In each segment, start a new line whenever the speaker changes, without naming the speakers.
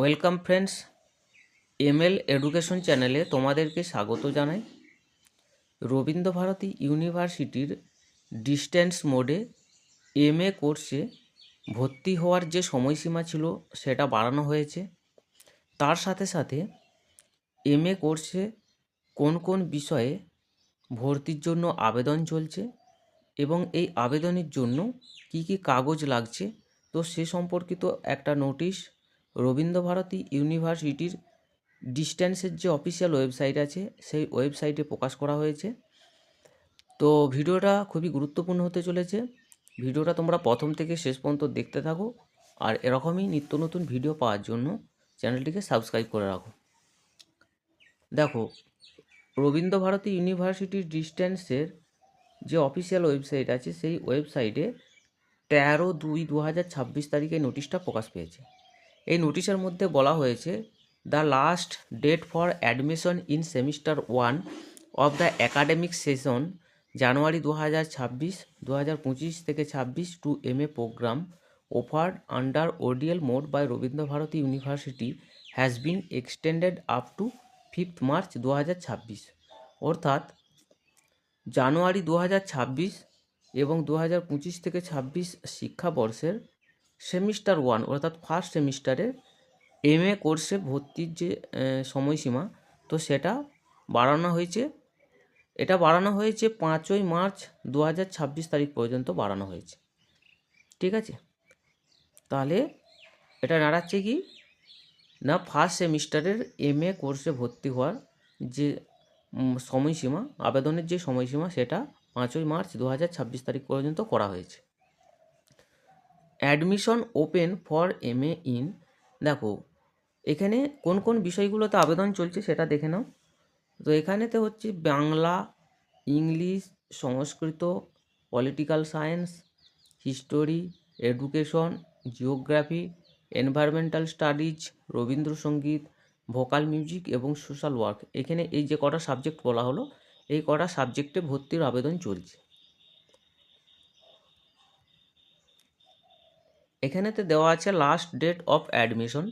Welcome friends, ML education চ্যানেলে তোমাদেরকে স্বাগত জানাই। রবীন্দ্রভারতী ইউনিভার্সিটির ডিস্ট্যান্স মোডে এম এ কোর্সে ভর্তি হওয়ার যে সময়সীমা ছিল, সেটা বাড়ানো হয়েছে। তার সাথে সাথে এম এ কোর্সে কোন কোন বিষয়ে ভর্তির জন্য আবেদন চলছে এবং এই আবেদনের জন্য কি কি কাগজ লাগছে, তো সে সম্পর্কিত একটা নোটিশ রবীন্দ্রভারতী ইউনিভার্সিটির ডিস্ট্যান্সের যে অফিসিয়াল ওয়েবসাইট আছে, সেই ওয়েবসাইটে প্রকাশ করা হয়েছে। তো ভিডিওটা খুবই গুরুত্বপূর্ণ হতে চলেছে। ভিডিওটা তোমরা প্রথম থেকে শেষ পর্যন্ত দেখতে থাকো আর এরকমই নিত্য নতুন ভিডিও পাওয়ার জন্য চ্যানেলটিকে সাবস্ক্রাইব করে রাখো। দেখো, রবীন্দ্রভারতী ইউনিভার্সিটির ডিস্ট্যান্সের যে অফিসিয়াল ওয়েবসাইট আছে, সেই ওয়েবসাইটে তেরো দুই দু হাজার ছাব্বিশ তারিখে নোটিশটা প্রকাশ পেয়েছে। এই নোটিশের মধ্যে বলা হয়েছে, the last date for admission in semester one of the academic session, January দু হাজার ছাব্বিশ দু হাজার পঁচিশ থেকে ছাব্বিশ to M A programme offered under ODL mode by Rabindra Bharati university has been extended up to fifth March দু হাজার ছাব্বিশ। অর্থাৎ জানুয়ারি দু হাজার ছাব্বিশ এবং দু হাজার পঁচিশ থেকে ছাব্বিশ শিক্ষাবর্ষের সেমিস্টার ওয়ান, অর্থাৎ ফার্স্ট সেমিস্টারের এম এ কোর্সে ভর্তির যে সময়সীমা, তো সেটা বাড়ানো হয়েছে। এটা বাড়ানো হয়েছে পাঁচই মার্চ দু হাজার ছাব্বিশ তারিখ পর্যন্ত বাড়ানো হয়েছে। ঠিক আছে? তাহলে এটা দাঁড়াচ্ছে কি? না ফার্স্ট সেমিস্টারের এম এ কোর্সে ভর্তি হওয়ার যে সময়সীমা, আবেদনের যে সময়সীমা, সেটা পাঁচই মার্চ দু হাজার ছাব্বিশ তারিখ পর্যন্ত করা হয়েছে। Admission open for M A in. দেখো, এখানে কোন কোন বিষয়গুলোতে আবেদন চলছে সেটা দেখে নাও। তো এখানেতে হচ্ছে Bangla, English, Sanskrit, political science, history, education, geography, environmental studies, Rabindrasangeet, vocal music এবং সোশ্যাল ওয়ার্ক। এখানে এই যে কটা সাবজেক্ট বলা হলো, এই কটা সাবজেক্টে ভর্তির আবেদন চলছে। এখানেতে দেওয়া আছে লাস্ট ডেট অফ অ্যাডমিশন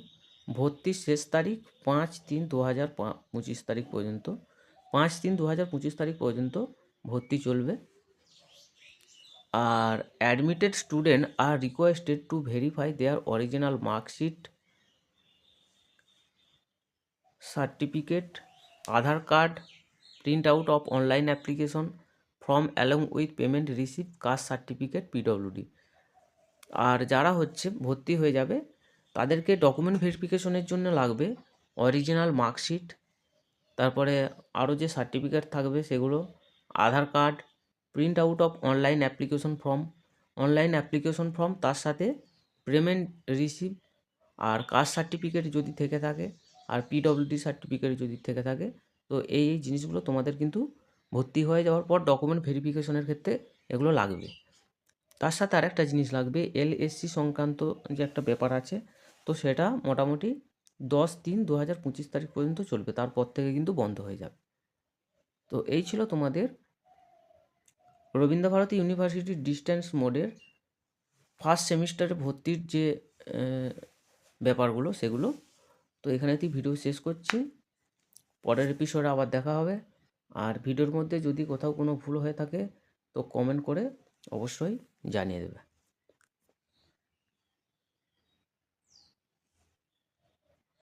ভর্তির শেষ তারিখ পাঁচ তিন দু হাজার পঁচিশ তারিখ পর্যন্ত। পাঁচ তিন দু হাজার পঁচিশ তারিখ পর্যন্ত ভর্তি চলবে। আর admitted student are requested to verify their original marksheet certificate Aadhaar card print out of online application form along with payment receipt caste certificate PWD আর যারা হচ্ছে ভর্তি হয়ে যাবে, তাদেরকে ডকুমেন্ট ভেরিফিকেশনের জন্য লাগবে অরিজিনাল মার্কশিট তারপরে আরও যে সার্টিফিকেট থাকবে সেগুলো, Aadhaar card print out of online application form online application form তার সাথে পেমেন্ট রিসিভ আর কাস্ট সার্টিফিকেট যদি থেকে থাকে আর পিডব্লিউডি সার্টিফিকেট যদি থেকে থাকে, তো এই জিনিসগুলো তোমাদের কিন্তু ভর্তি হয়ে যাওয়ার পর ডকুমেন্ট ভেরিফিকেশনের ক্ষেত্রে এগুলো লাগবে। তার সাথে আরেকটা জিনিস লাগবে এলএসসি সংক্রান্ত যে একটা ব্যাপার আছে, তো সেটা মোটামুটি দশ তিন দু হাজার পঁচিশ তারিখ পর্যন্ত চলবে, তারপর থেকে কিন্তু বন্ধ হয়ে যাবে। তো এই ছিল তোমাদের রবীন্দ্রভারতী ইউনিভার্সিটির ডিস্ট্যান্স মোডের ফার্স্ট সেমিস্টারে ভর্তির যে ব্যাপারগুলো সেগুলো। তো এখানেতেই ভিডিও শেষ করছি। পরের এপিসোডে আবার দেখা হবে। আর ভিডিওর মধ্যে যদি কোথাও কোনো ভুল হয়ে থাকে, তো কমেন্ট করে অবশ্যই জানিয়ে দেবে।